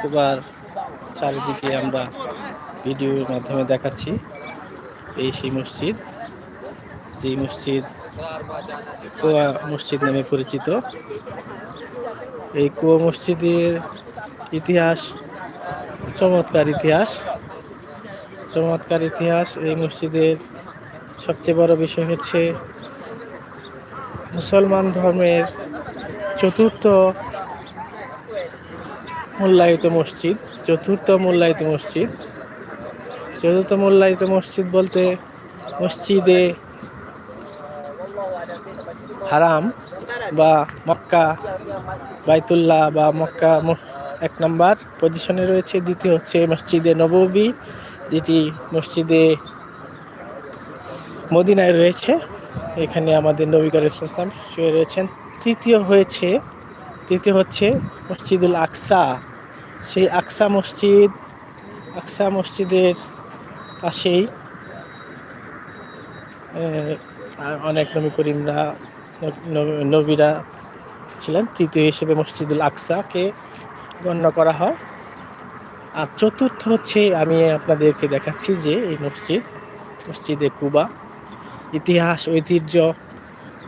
কুবার চারিদিকে আমরা ভিডিওর মাধ্যমে দেখাচ্ছি এই সেই মসজিদ, যেই মসজিদ কুয়া মসজিদ নামে পরিচিত। এই কুয়া মসজিদের ইতিহাস, চমৎকার ইতিহাস। চমৎকার ইতিহাস, এই মসজিদের সবচেয়ে বড় বিষয় হচ্ছে মুসলমান ধর্মের চতুর্থ মূল্যায়িত মসজিদ, চতুর্থ মূল্যায়িত মসজিদ। চতুর্থ মূল্যায়িত মসজিদ বলতে মসজিদে হারাম বা মক্কা, বাইতুল্লাহ বা মক্কা এক নম্বর পজিশনে রয়েছে, দ্বিতীয় হচ্ছে মসজিদে নববী, যেটি মসজিদে মদিনায় রয়েছে। এখানে আমাদের নবী করিম শুয়ে রয়েছেন। তৃতীয় হয়েছে তৃতীয় হচ্ছে মসজিদুল আকসা। সেই আকসা মসজিদ, আকসা মসজিদের পাশেই। অনেক নবী করিমরা নবীরা ছিলেন। তৃতীয় হিসেবে মসজিদুল আকসাকে গণ্য করা হয়। আর চতুর্থ হচ্ছে, আমি আপনাদেরকে দেখাচ্ছি যে এই মসজিদ, মসজিদে কুবা। ইতিহাস, ঐতিহ্য,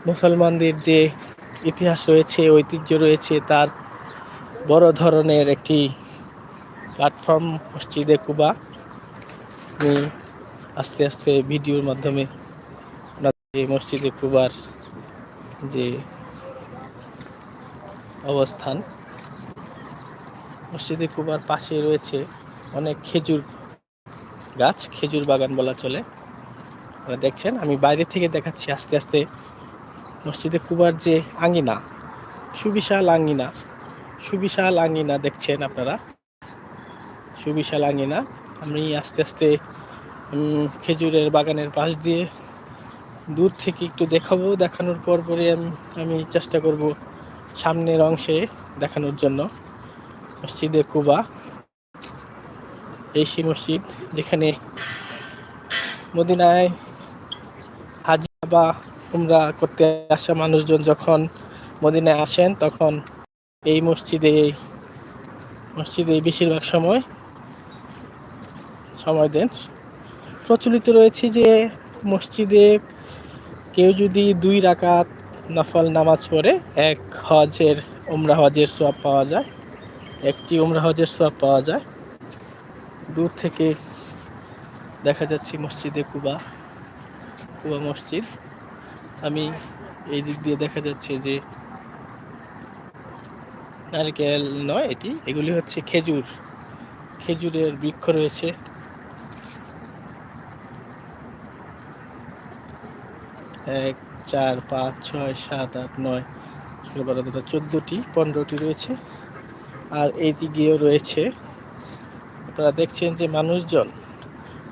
মুসলমানদের যে ইতিহাস রয়েছে, ঐতিহ্য রয়েছে, তার বড় ধরনের একটি প্ল্যাটফর্ম মসজিদে কুবা আমি আস্তে আস্তে ভিডিওর মাধ্যমে আপনাদের মসজিদে কুবার যে অবস্থান, মসজিদে কুবার পাশে রয়েছে অনেক খেজুর গাছ, খেজুর বাগান বলা চলে। আপনারা দেখছেন, আমি বাইরে থেকে দেখাচ্ছি আস্তে আস্তে মসজিদে কুবার যে আঙ্গিনা সুবিশাল আঙ্গিনা সুবিশাল আঙ্গিনা দেখছেন আপনারা। সুবিশাল আঙিনা। আমি আস্তে আস্তে খেজুরের বাগানের পাশ দিয়ে দূর থেকে একটু দেখাবো। দেখানোর পর পরে আমি আমি চেষ্টা করব সামনের অংশে দেখানোর জন্য। মসজিদে কুবা। এই সেই মসজিদ যেখানে মদিনায় হাজি বা উমরা করতে আসা মানুষজন যখন মদিনায় আসেন, তখন এই মসজিদে মসজিদে বেশিরভাগ সময় সময় দেন। প্রচলিত রয়েছে যে মসজিদে কেউ যদি দুই রাকাত নফল নামাজ পড়ে, এক হজের, উমরা হজের সোয়াব পাওয়া যায়, একটি উমরা হজের সোয়াব পাওয়া যায়। দূর থেকে দেখা যাচ্ছে মসজিদে কুবা কুবা মসজিদ। আমি এই দিক দিয়ে দেখা যাচ্ছে যে নারকেল নয় এটি, এগুলি হচ্ছে খেজুর। খেজুরের বৃক্ষ রয়েছে। এক, চার, পাঁচ, ছয়, সাত, আট, নয়, ষোলো, বারো, তেরো, চোদ্দোটি, পনেরোটি রয়েছে। আর এই দিকেও রয়েছে, আপনারা দেখছেন যে মানুষজন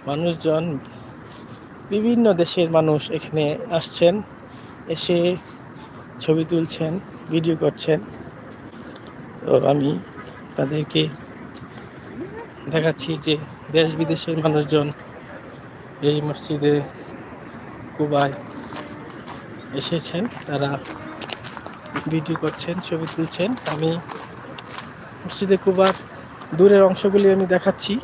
মানুষজন বিভিন্ন দেশের মানুষ এখানে আসছেন, এসে ছবি তুলছেন, ভিডিও করছেন। তো আমি তাদেরকে দেখাচ্ছি যে দেশ বিদেশের মানুষজন এই মসজিদে, কুবায় এসেছেন, তারা ভিডিও করছেন, ছবি তুলছেন। আমি মসজিদে কুবার দূরের অংশগুলি আমি দেখাচ্ছি।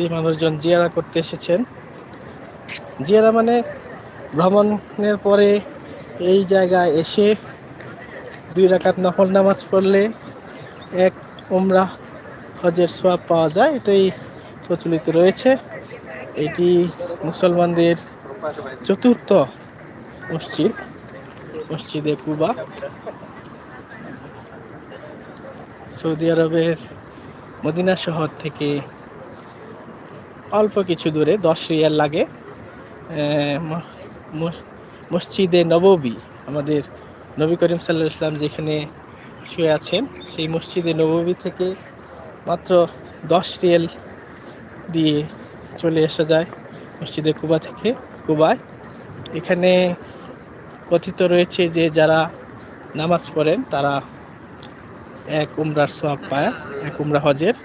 এই মানুষজন জিয়ারা করতে এসেছেন। জিয়ারা মানে ভ্রমণের পরে এই জায়গায় এসে দুই রাকাত নফল নামাজ পড়লে এক উমরা হজের সোয়াব পাওয়া যায়, এটাই প্রচলিত রয়েছে। এটি মুসলমানদের চতুর্থ মসজিদ, মসজিদে কুবা। সৌদি আরবের মদিনা শহর থেকে অল্প কিছু দূরে, দশ রিয়াল লাগে। মসজিদে নববী, আমাদের নবী করিম সাল্লাহ ইসলাম যেখানে শুয়ে আছেন, সেই মসজিদে নববী থেকে মাত্র দশ রিয়াল দিয়ে চলে আসা যায় মসজিদে কুবা থেকে, কুবায়। এখানে কথিত রয়েছে যে যারা নামাজ পড়েন, তারা এক উমরার সোয়াব পায়, এক উমরা হজের।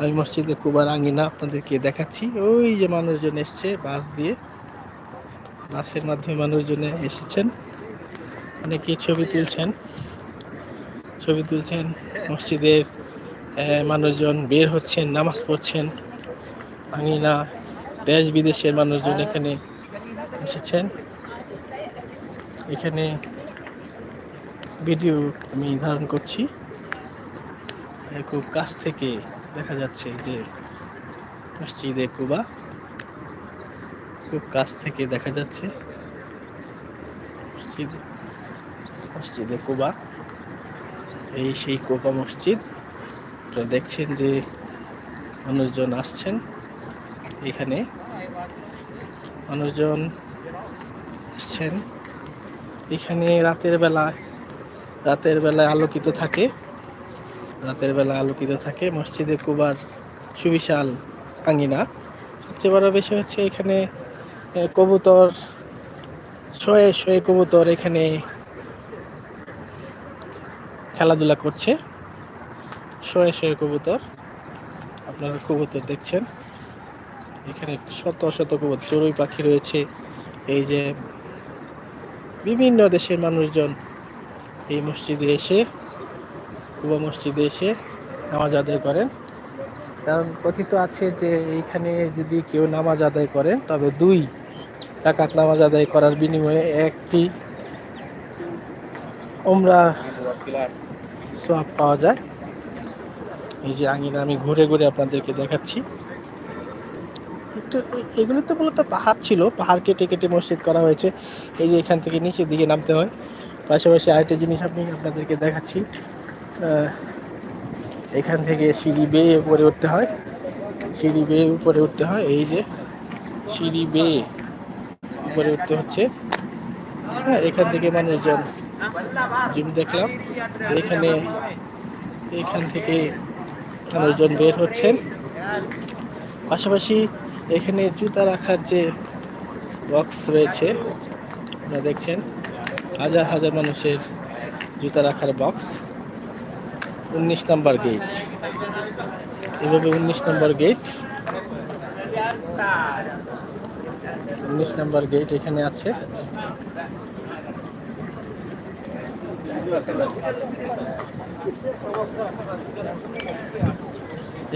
আমি মসজিদে কুবার আঙ্গিনা আপনাদেরকে দেখাচ্ছি। ওই যে মানুষজন এসছে বাস দিয়ে। বাসের মাধ্যমে মানুষজন এসেছেন। অনেকে ছবি তুলছেন। ছবি তুলছেন, মসজিদের মানুষজন বের হচ্ছেন, নামাজ পড়ছেন। আঙিনা দেশ বিদেশের মানুষজন এখানে এসেছেন। এখানে ভিডিও আমি ধারণ করছি। খুব কাছ থেকে দেখা যাচ্ছে যে মসজিদে কুবা। খুব কাছ থেকে দেখা যাচ্ছে মসজিদ, মসজিদে কুবা। এই সেই কোবা মসজিদ। দেখছেন যে মানুষজন আসছেন এখানে। মানুষজন আসছেন। এখানে রাতের বেলায় রাতের বেলায় আলোকিত থাকে। রাতের বেলা আলোকিত থাকে মসজিদে কুবার সুবিশাল আঙ্গিনা সবচেয়ে বড় বিষয় হচ্ছে এখানে কবুতর, শয়ে শয়ে কবুতর এখানে খেলাধুলা করছে। শয়ে শয়ে কবুতর, আপনারা কবুতর দেখছেন। এখানে শত শত কবুতর, চড়ুই পাখি রয়েছে। এই যে বিভিন্ন দেশের মানুষজন এই মসজিদে এসে, কুবা মসজিদে এসে নামাজ আদায় করেন। কারণ কথিত আছে যে এইখানে যদি কেউ নামাজ আদায় করে, তবে দুই টাকাত নামাজ আদায় করার বিনিময়ে একটি ওমরা সোয়াব পাওয়া যায়। এই যে আঙিনা আমি ঘুরে ঘুরে আপনাদেরকে দেখাচ্ছি। একটু এগুলো তো মূলত পাহাড় ছিল। পাহাড় কেটে কেটে মসজিদ করা হয়েছে। এই যে এখান থেকে নিচের দিকে নামতে হয়। পাশাপাশি আরেকটা জিনিস আমি আপনাদেরকে দেখাচ্ছি। এখান থেকে সিঁড়ি বেয়ে উপরে উঠতে হয়। সিঁড়ি বেয়ে উপরে উঠতে হয়। এই যে সিঁড়ি বেয়ে উপরে উঠতে হচ্ছে। হ্যাঁ এখান থেকে মানুষজন জিম দেখলাম। এখানে, এখান থেকে মানুষজন বের হচ্ছেন। পাশাপাশি এখানে জুতা রাখার যে বক্স রয়েছে, আপনারা দেখছেন, হাজার হাজার মানুষের জুতা রাখার বক্স। উনিশ নম্বর গেট। এভাবে উনিশ নম্বর গেট। উনিশ নম্বর গেট এখানে আছে।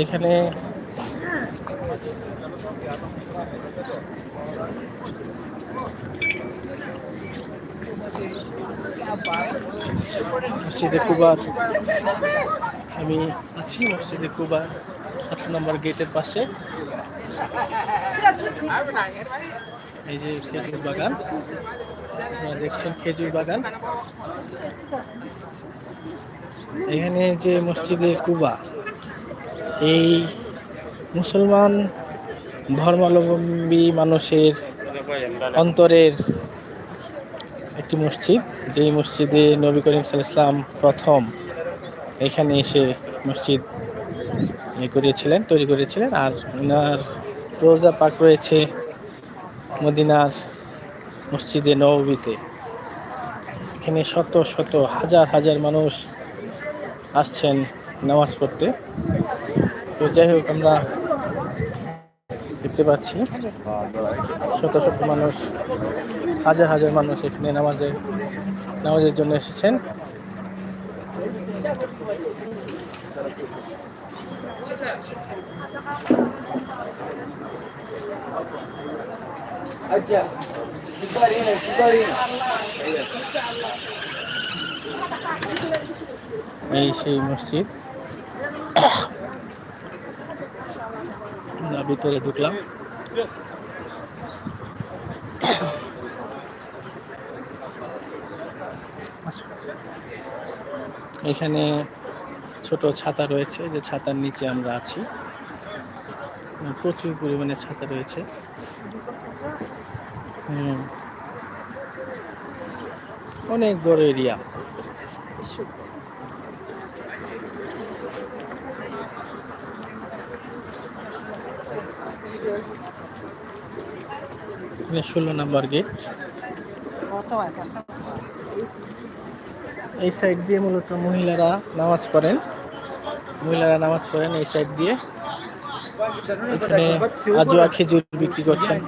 এখানে মসজিদে কুবার। আমি আছি মসজিদে কুবার সাত নম্বর গেটের পাশে। এই যে খেজুর বাগান। দেখছেন খেজুর বাগান। এখানে যে মসজিদে কুবা, এই মুসলমান ধর্মাবলম্বী মানুষের অন্তরের একটি মসজিদ, যেই মসজিদে নবী করিম সাল্লাম প্রথম এখানে এসে মসজিদ ইয়ে করিয়েছিলেন তৈরি করেছিলেন। আর ওনার রোজা পাক রয়েছে মদিনার মসজিদে নবীতে এখানে শত শত, হাজার হাজার মানুষ আসছেন নামাজ পড়তে। তো যাই হোক, আমরা দেখতে পাচ্ছি। শত শত মানুষ, হাজার হাজার মানুষ এখানে নামাজে, নামাজের জন্য এসেছেন। এই সেই মসজিদ। ভিতরে ঢুকলাম। এখানে ছোট ছাতা রয়েছে, যে ছাতার নিচে আমরা আছি। প্রচুর পরিমাণে ছাতা রয়েছে। অনেক বড় এরিয়া। ষোলো নাম্বার গেট এই সাইড দিয়ে মূলত মহিলারা নামাজ পড়েন। মহিলারা নামাজ পড়েন এই সাইড দিয়ে। এখানে আজোয়া খেজুর বিক্রি করছেন।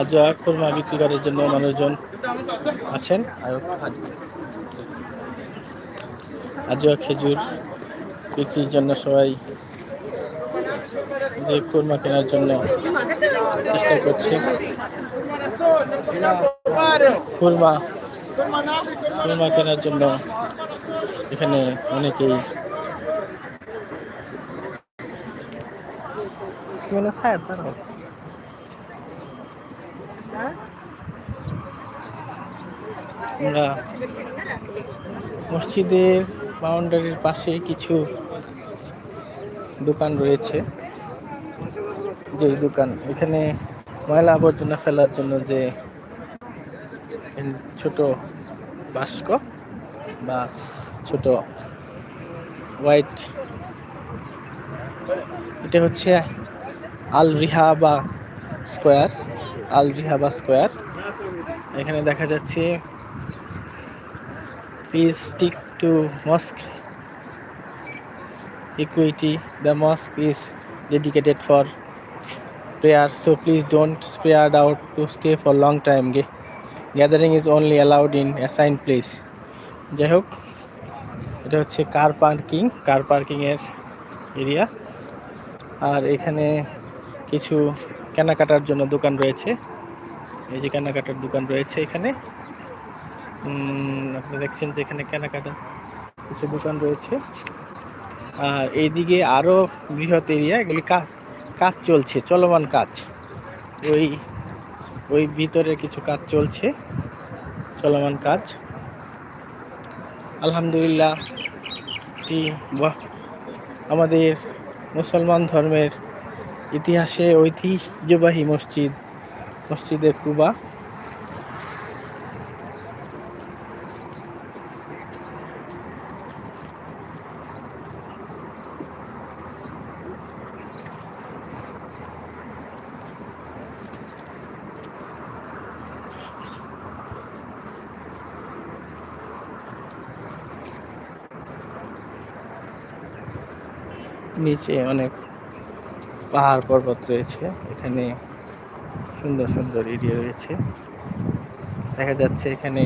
আজোয়া খুরমা বিক্রি করার জন্য মানুষজন আছেন। আজোয়া খেজুর বিক্রির জন্য সবাই যে খুরমা কেনার জন্য চেষ্টা করছে। খুরমা খুরমা কেনার জন্য এখানে অনেকেই মানে আমরা মসজিদের বাউন্ডারির পাশে কিছু দোকান রয়েছে। যে দোকান, এখানে ময়লা আবর্জনা ফেলার জন্য যে ছোট বাস্ক বা ছোট হোয়াইট, এটা হচ্ছে আল রিহাবা স্কোয়ার আল রিহাবা স্কোয়ার। এখানে দেখা যাচ্ছে please stick to mosque equity, the mosque is dedicated for prayer, so please don't spread out to stay for long time Ga- gathering is only allowed in assigned place. যাই হোক এটা হচ্ছে car parking কার পার্কিংয়ের area আর এখানে কিছু কেনাকাটার জন্য দোকান রয়েছে। এই যে কেনাকাটার দোকান রয়েছে এখানে। আপনি দেখছেন যে এখানে কেনাকাটা কিছু দোকান রয়েছে। আর এইদিকে আরও বৃহৎ এরিয়া এগুলি কাজ কাজ চলছে, চলমান কাজ। ওই ওই ভিতরে কিছু কাজ চলছে, চলমান কাজ। আলহামদুলিল্লাহ এটি আমাদের মুসলমান ধর্মের ইতিহাসে ঐতিহ্যবাহী মসজিদ, মসজিদে কুবা। নিচে অনেক পাহাড় পর্বত রয়েছে। এখানে সুন্দর সুন্দর এরিয়া রয়েছে। দেখা যাচ্ছে এখানে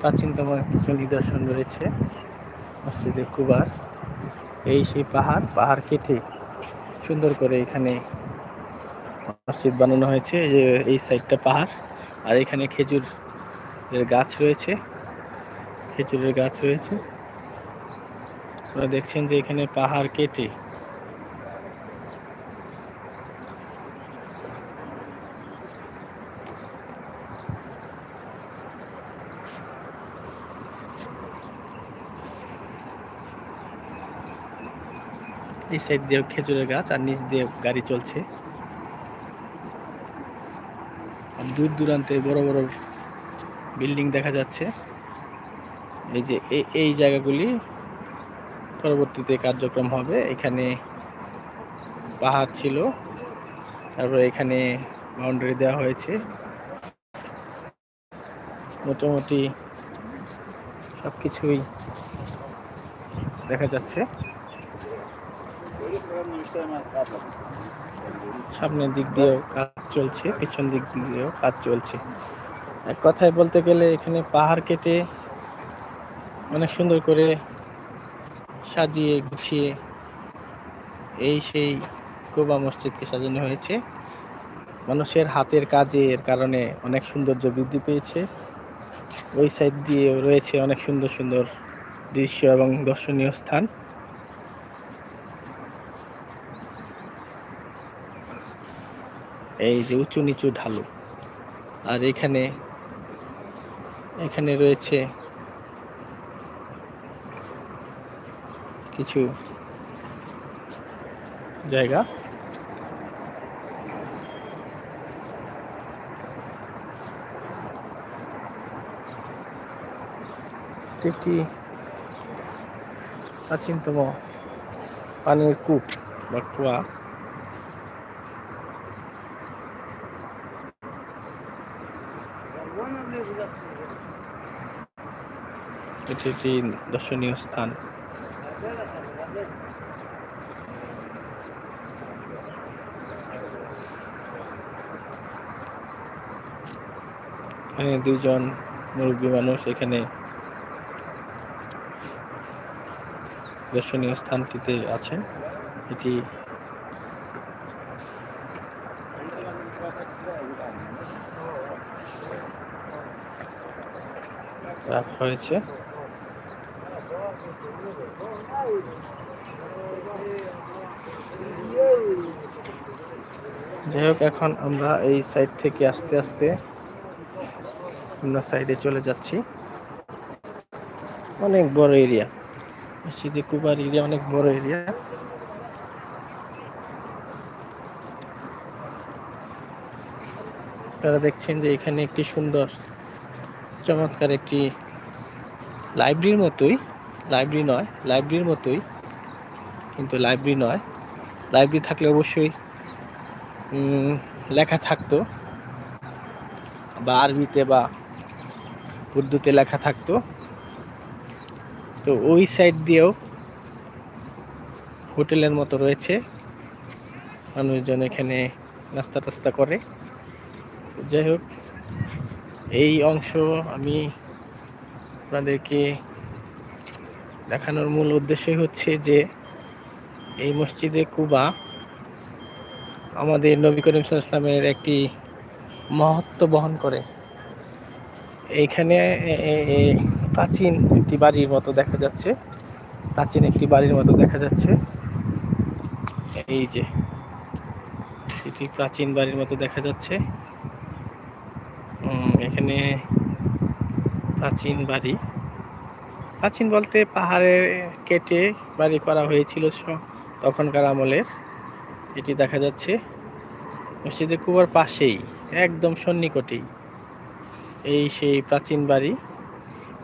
প্রাচীনতম কিছু নিদর্শন রয়েছে মসজিদে কুবার। এই সেই পাহাড় পাহাড় কেটে সুন্দর করে এখানে মসজিদ বানানো হয়েছে। যে এই সাইডটা পাহাড়, আর এখানে খেজুর গাছ রয়েছে। খেজুরের গাছ রয়েছে। আপনারা দেখছেন যে এখানে পাহাড় কেটে। এই সাইড দিয়ে খেজুরের গাছ আর নিচ দিয়ে গাড়ি চলছে। আর দূর দূরান্তে বড় বড় বিল্ডিং দেখা যাচ্ছে। এই যে এই জায়গাগুলি পরবর্তীতে কার্যক্রম হবে। এখানে পাহাড় ছিল। তারপরে এখানে বাউন্ডারি দেওয়া হয়েছে। মোটামুটি সব কিছুই দেখা যাচ্ছে। সামনের দিক দিয়েও কাজ চলছে, পিছন দিক দিয়েও কাজ চলছে। এক কথায় বলতে গেলে এখানে পাহাড় কেটে অনেক সুন্দর করে সাজিয়ে গুছিয়ে এই সেই কোবা মসজিদকে সাজানো হয়েছে। মানুষের হাতের কাজের কারণে অনেক সৌন্দর্য বৃদ্ধি পেয়েছে। ওই সাইড দিয়ে রয়েছে অনেক সুন্দর সুন্দর দৃশ্য এবং দর্শনীয় স্থান। এই যে উঁচু নিচু ঢালু। আর এখানে এখানে রয়েছে কিছু জায়গা। একটি প্রাচীনতম পানির কূপ বা কুয়া। এটি একটি দর্শনীয় স্থান। এখানে দুইজন মুরব্বী মানুষ এখানে দর্শনীয় স্থানটিতে আছেন। এটি রাখা হয়েছে। যাই হোক এখন আমরা এই সাইড থেকে আস্তে আস্তে অন্য সাইডে চলে যাচ্ছি। অনেক বড় এরিয়া মসজিদে কুবার এরিয়া অনেক বড় এরিয়া তারা দেখছেন যে এখানে একটি সুন্দর, চমৎকার একটি লাইব্রেরির মতোই লাইব্রেরি নয় লাইব্রেরির মতোই, কিন্তু লাইব্রেরি নয়। লাইব্রেরি থাকলে অবশ্যই লেখা থাকতো। বা আরবিতে বা উর্দুতে লেখা থাকতো। তো ওই সাইড দিয়েও হোটেলের মতো রয়েছে। মানুষজন এখানে নাস্তা টাস্তা করে। যাই হোক, এই অংশ আমি আপনাদেরকে দেখানোর মূল উদ্দেশ্যই হচ্ছে যে, এই মসজিদে কুবা আমাদের নবী করিম ইসলামের একটি মহত্ব বহন করে। এইখানে প্রাচীন একটি বাড়ির মতো দেখা যাচ্ছে। প্রাচীন একটি বাড়ির মতো দেখা যাচ্ছে। এই যে এটি প্রাচীন বাড়ির মতো দেখা যাচ্ছে। এখানে প্রাচীন বাড়ি। প্রাচীন বলতে পাহাড়ে কেটে বাড়ি করা হয়েছিল তখনকার আমলের। এটি দেখা যাচ্ছে। মসজিদে কুবার পাশেই, একদম সন্নিকটেই। এই সেই প্রাচীন বাড়ি।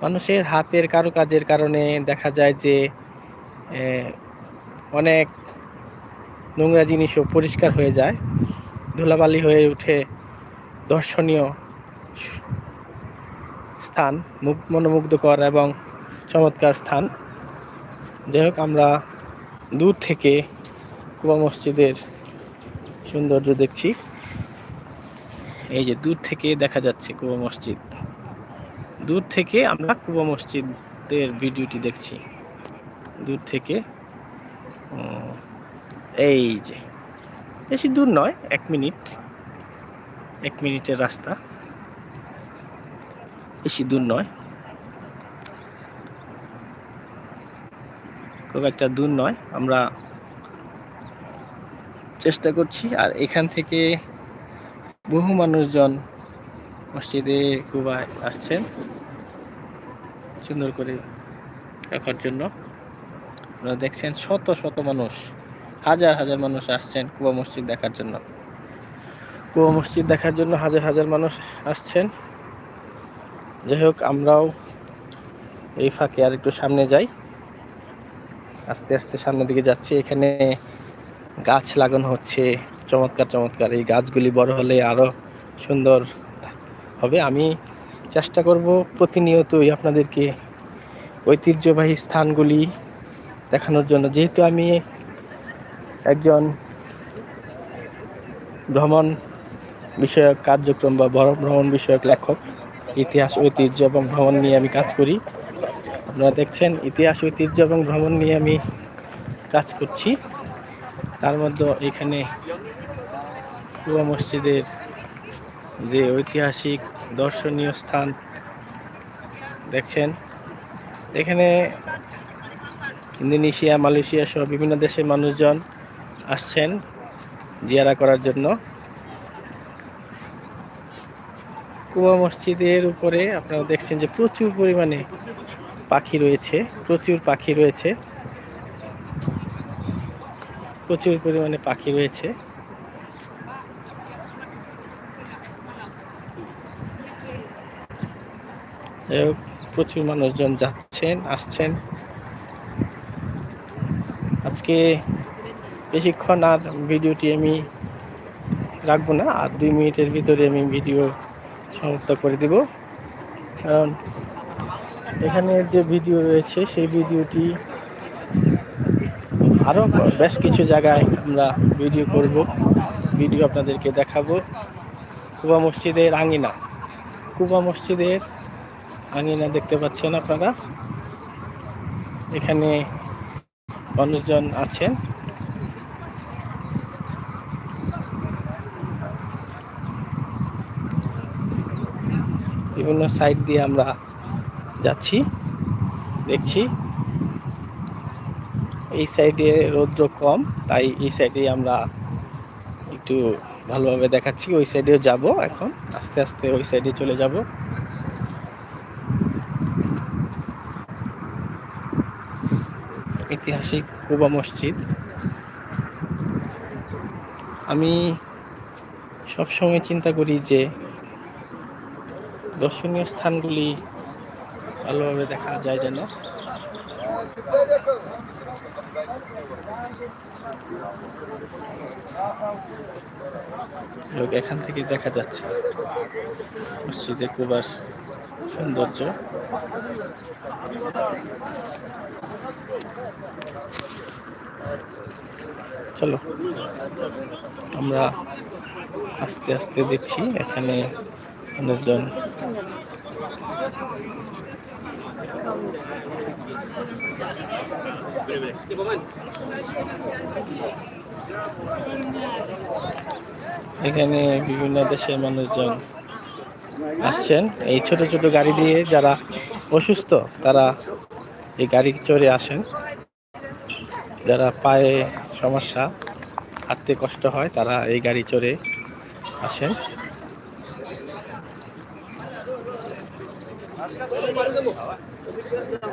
মানুষের হাতের কারুকাজের কারণে দেখা যায় যে অনেক নোংরা জিনিসও পরিষ্কার হয়ে যায়। ধুলাবালি হয়ে উঠে দর্শনীয় স্থান, মুখ, মনোমুগ্ধকর এবং চমৎকার স্থান। যাই হোক, আমরা দূর থেকে কুবা মসজিদের সৌন্দর্য দেখছি। এই যে দূর থেকে দেখা যাচ্ছে কুবা মসজিদ। দূর থেকে আমরা কুবা মসজিদের ভিডিওটি দেখছি। দূর থেকে। এই যে। বেশি দূর নয়, এক মিনিট। এক মিনিটের রাস্তা। বেশি দূর নয়। খুব একটা দূর নয়। আমরা চেষ্টা করছি আর এখান থেকে বহু মানুষজন মসজিদে কুবায় আসছেন সুন্দর করে রাখার জন্য। আপনারা দেখছেন শত শত মানুষ, হাজার হাজার মানুষ আসছেন কুবা মসজিদ দেখার জন্য। কুবা মসজিদ দেখার জন্য হাজার হাজার মানুষ আসছেন। যাই হোক, আমরাও এই ফাঁকে আর একটু সামনে যাই। আস্তে আস্তে সামনের দিকে যাচ্ছি। এখানে গাছ লাগানো হচ্ছে। চমৎকার চমৎকার। এই গাছগুলি বড় হলে আরও সুন্দর হবে। আমি চেষ্টা করব প্রতিনিয়তই আপনাদেরকে ঐতিহ্যবাহী স্থানগুলি দেখানোর জন্য। যেহেতু আমি একজন ভ্রমণ বিষয়ক কার্যক্রম বা ভ্রমণ বিষয়ক লেখক, ইতিহাস, ঐতিহ্য এবং ভ্রমণ নিয়ে আমি কাজ করি। আপনারা দেখছেন, ইতিহাস, ঐতিহ্য এবং ভ্রমণ নিয়ে আমি কাজ করছি। তার মধ্যে এখানে কুয়া মসজিদের যে ঐতিহাসিক দর্শনীয় স্থান দেখছেন। এখানে ইন্দোনেশিয়া, মালয়েশিয়া সহ বিভিন্ন দেশের মানুষজন আসছেন জিয়ারা করার জন্য। কুয়া মসজিদের উপরে আপনারা দেখছেন যে প্রচুর পরিমাণে পাখি রয়েছে, প্রচুর পাখি রয়েছে। প্রচুর পরিমাণে পাখি রয়েছে। প্রচুর মানুষজন যাচ্ছেন, আসছেন। আজকে বেশিক্ষণ আর ভিডিওটি আমি রাখব না, আর দুই মিনিটের ভিতরে আমি ভিডিও সমাপ্ত করে দেব। কারণ এখানে যে ভিডিও রয়েছে, সেই ভিডিওটি আরও বেশ কিছু জায়গায় আমরা ভিডিও করব, ভিডিও আপনাদেরকে দেখাবো। কুবা মসজিদের আঙিনা কুবা মসজিদের আঙিনা দেখতে পাচ্ছেন আপনারা। এখানে মানুষজন আছেন। বিভিন্ন সাইড দিয়ে আমরা যাচ্ছি, দেখছি। এই সাইডে রৌদ্র কম, তাই এই সাইডে আমরা একটু ভালোভাবে দেখাচ্ছি। ওই সাইডেও যাব এখন, আস্তে আস্তে ওই সাইডে চলে যাব। ঐতিহাসিক কুবা মসজিদ। আমি সবসময় চিন্তা করি যে দর্শনীয় স্থানগুলি ভালোভাবে দেখা যায় যেন। লোক এখান থেকে দেখা যাচ্ছে। মসজিদে কুবার সৌন্দর্য। চলো, আমরা আস্তে আস্তে দেখছি এখানে মানুষজন এখানে বিভিন্ন দেশের মানুষজন আসছেন। এই ছোট ছোট গাড়ি দিয়ে যারা অসুস্থ, তারা এই গাড়ি চড়ে আসেন। যারা পায়ে সমস্যা, হাঁটতে কষ্ট হয়, তারা এই গাড়ি চড়ে আসেন।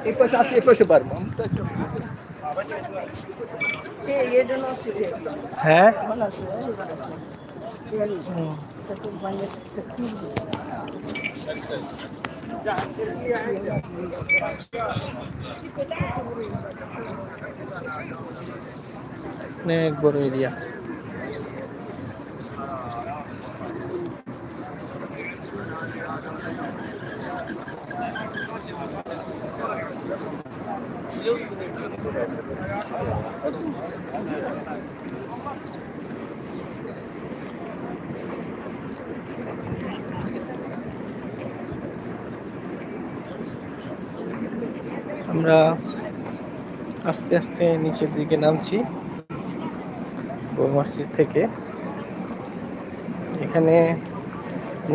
এই পাশে আসি এই পাশে পারব হ্যাঁ হুম। অনেক বড় এরিয়া আমরা আস্তে আস্তে নিচের দিকে নামছি মসজিদ থেকে। এখানে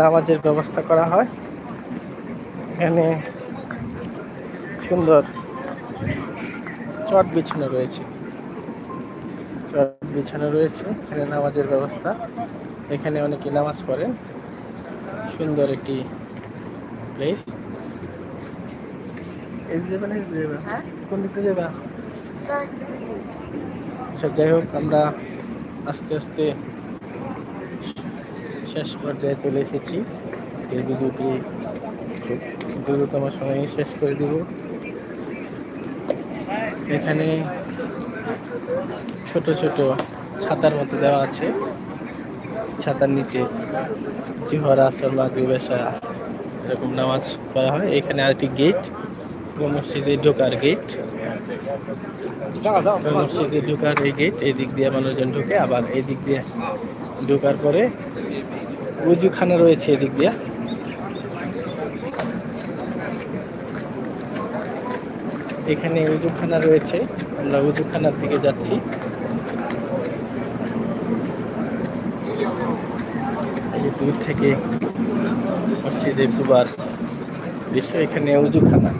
নামাজের ব্যবস্থা করা হয়। এখানে সুন্দর চট বিছানো রয়েছে। চট বিছানো রয়েছে এখানে নামাজের ব্যবস্থা। এখানে অনেকে নামাজ পড়েন সুন্দর একটি প্লেস আচ্ছা যাই হোক, আমরা আস্তে আস্তে শেষ পর্যায়ে চলে এসেছি। আজকের ভিডিওটি দ্রুততম সময়ে শেষ করে দিব। এখানে ছোট ছোট ছাতার মতো দেওয়া আছে। ছাতার নিচে জিহর আসর মাগরিব এশা এরকম নামাজ পড়া হয়। এখানে আরেকটি গেট মসজিদে ঢোকার গেট। মসজিদে ঢোকার এই গেট, এই দিক দিয়ে মানুষজন ঢুকে, আবার এই দিক দিয়ে ঢোকার পরে উজুখানা রয়েছে এদিক দিয়ে। এখানে উজুখানা রয়েছে। আমরা উজুখানার দিকে যাচ্ছি। এই দূর থেকে মসজিদে কুবার দৃশ্য এখানে উজুখানা।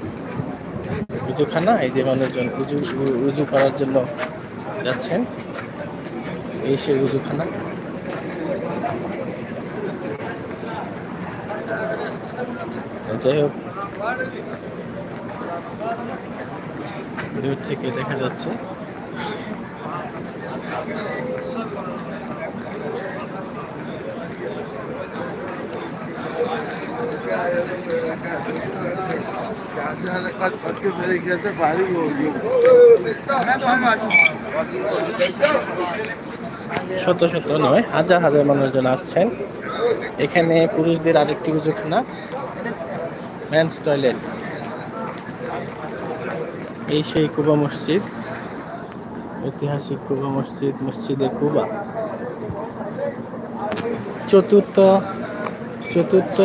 উজুখানা, এই যে মানুষজন উজু উজু করার জন্য যাচ্ছেন। এই সেই উজুখানা। যাই হোক। দূর থেকে দেখা যাচ্ছে मेरे ख्याल से भारी होगी শত শত নয় হাজার হাজার মানুষজন আসছেন এখানে পুরুষদের আরেকটি উজুখানা মেন্স টয়লেট এই সেই কুবা মসজিদ, ঐতিহাসিক কুবা মসজিদ, মসজিদে কুবা। চতুর্থ চতুর্থ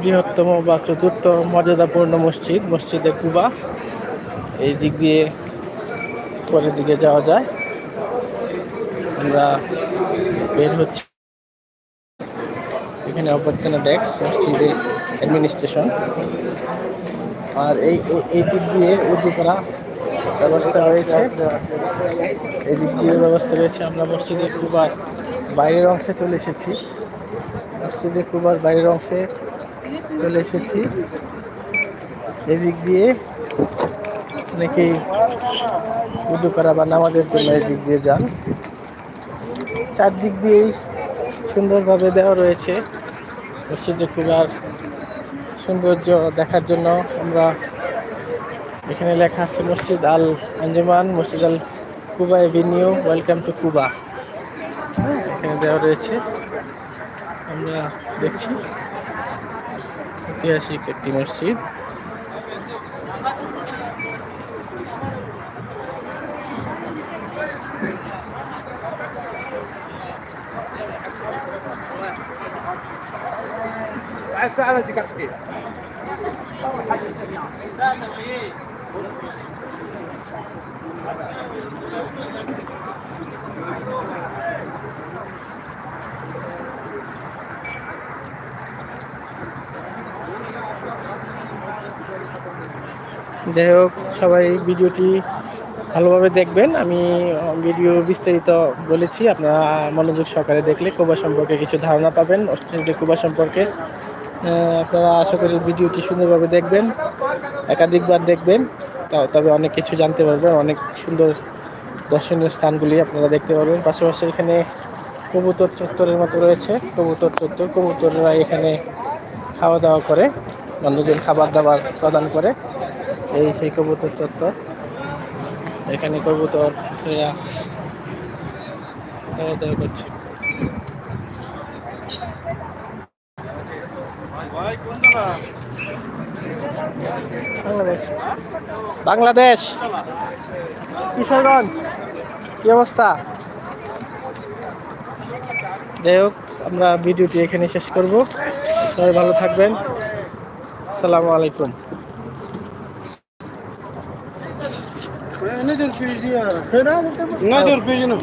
বৃহত্তম বা চতুর্থ মর্যাদাপূর্ণ মসজিদ, মসজিদে কুবা। এই দিক দিয়ে পরের দিকে যাওয়া যায়। আমরা বের হচ্ছি। এখানে অভ্যর্থনা ডেস্ক, মসজিদে অ্যাডমিনিস্ট্রেশন। আর এই, এই- দিক দিয়ে উজু করা ব্যবস্থা রয়েছে। এই দিক দিয়ে ব্যবস্থা রয়েছে। আমরা মসজিদে কুবার বাইরের অংশে চলে এসেছি। মসজিদে কুবার বাইরের অংশে চলে এসেছি। এদিক দিয়ে অনেকেই উজু করা বা নামাজের জন্য এদিক দিয়ে যান। চারদিক দিয়েই সুন্দরভাবে দেওয়া রয়েছে। মসজিদে কুবার সৌন্দর্য দেখার জন্য আমরা এখানে লেখা আছে Masjid Al Anjuman Masjid Al Quba avenue welcome to Quba হ্যাঁ, এখানে দেওয়া রয়েছে আমরা দেখছি ঐতিহাসিক একটি মসজিদ الساعة دي كانت ايه؟ যাই হোক, সবাই ভিডিওটি ভালোভাবে দেখবেন। আমি ভিডিও বিস্তারিত বলেছি, আপনারা মনোযোগ সহকারে দেখলে কুবা সম্পর্কে কিছু ধারণা পাবেন। অস্ট্রেলিয়া কুবা সম্পর্কে আপনারা আশা করি ভিডিওটি সুন্দরভাবে দেখবেন। একাধিকবার দেখবেন। তবে অনেক কিছু জানতে পারবেন, অনেক সুন্দর দর্শনীয় স্থানগুলি আপনারা দেখতে পারবেন। পাশাপাশি এখানে কবুতর চত্বরের মতো রয়েছে। কবুতর চত্বর, কবুতররা এখানে খাওয়া দাওয়া করে, মানুষজন খাবার দাবার প্রদান করে। এই সেই কবুতর চত্বর। এখানে কবুতর খাওয়া দাওয়া করছে বাংলাদেশ। কিশোরগঞ্জ। কি অবস্থা? যাই হোক, আমরা ভিডিওটি এখানে শেষ করব। সবাই ভালো থাকবেন। আসসালামু আলাইকুম। নজর পেয়েছি নজর পেয়েছি না